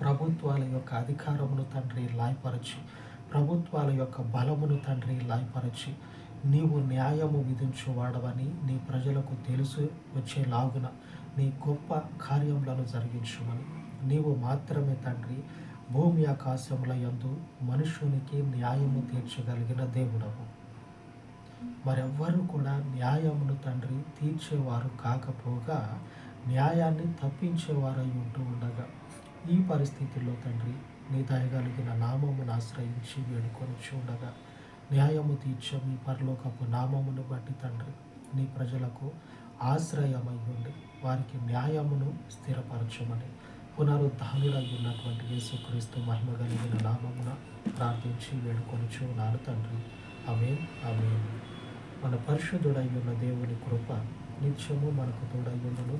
ప్రభుత్వాల యొక్క అధికారమును తండ్రి లాయపరచి. ప్రభుత్వాల యొక్క బలమును తండ్రి లాయపరచి. నీవు న్యాయము విధించువాడవని నీ ప్రజలకు తెలుసు వచ్చేలాగున నీ గొప్ప కార్యములను జరిగించుమని. నీవు మాత్రమే తండ్రి భూమి ఆకాశముల యందు మనుషునికి న్యాయము తీర్చగలిగిన దేవుడవు. మరెవ్వరూ కూడా న్యాయమును తండ్రి తీర్చేవారు కాకపోగా న్యాయాన్ని తప్పించేవారై ఉంటూ ఉండగా ఈ పరిస్థితుల్లో తండ్రి నీ దయగలిగిన నామమును ఆశ్రయించి వేడుకొని చూడగా న్యాయము తీర్చం మీ పరలోకపు నామమును బట్టి తండ్రి నీ ప్రజలకు ఆశ్రయమై ఉండి వారికి న్యాయమును స్థిరపరచమని పునరుద్ధానుడై ఉన్నటువంటి యేసుక్రీస్తు మహిమ కలిగిన నామమున ప్రార్థించి వేడుకొని చూనాను తండ్రి. అమేన్ అమేన్ మన పరిశుద్ధుడై ఉన్న దేవుని కృప నిత్యము మనకు తోడై ఉండను